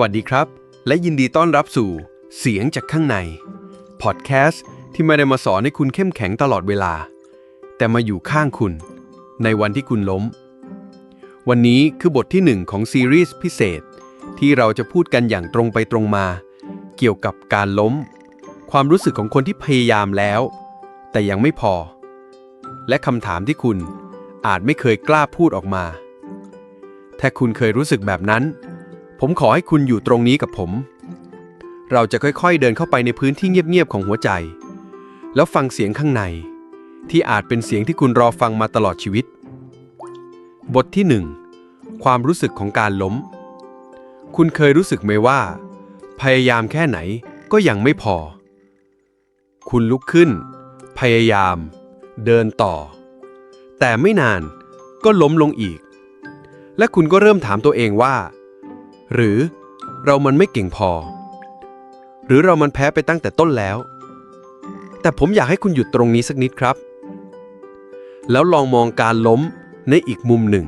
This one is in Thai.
วัสดีครับ และยินดีต้อนรับสู่เสียงจากข้างในพอดแคสต์ที่ไม่ได้มาสอนให้คุณเข้มแข็งตลอดเวลา แต่มาอยู่ข้างคุณ ในวันที่คุณล้ม วันนี้คือบทที่หนึ่งของซีรีส์พิเศษ ที่เราจะพูดกันอย่างตรงไปตรงมา เกี่ยวกับการล้ม ความรู้สึกของคนที่พยายามแล้ว แต่ยังไม่พอ และคำถามที่คุณอาจไม่เคยกล้าพูดออกมา ถ้าคุณเคยรู้สึกแบบนั้น ผมขอให้คุณอยู่ตรงนี้กับผม เราจะค่อยๆเดินเข้าไปในพื้นที่เงียบๆของหัวใจ แล้วฟังเสียงข้างใน ที่อาจเป็นเสียงที่คุณรอฟังมาตลอดชีวิต บทที่หนึ่งความรู้สึกของการล้ม คุณเคยรู้สึกไหมว่า พยายามแค่ไหนก็ยังไม่พอ คุณลุกขึ้น พยายาม เดินต่อ แต่ไม่นานก็ล้มลงอีก และคุณก็เริ่มถามตัวเองว่า หรือเรามันไม่เก่งพอ หรือเรามันแพ้ไปตั้งแต่ต้นแล้ว แต่ผมอยากให้คุณหยุดตรงนี้สักนิดครับ แล้วลองมองการล้มในอีกมุมหนึ่ง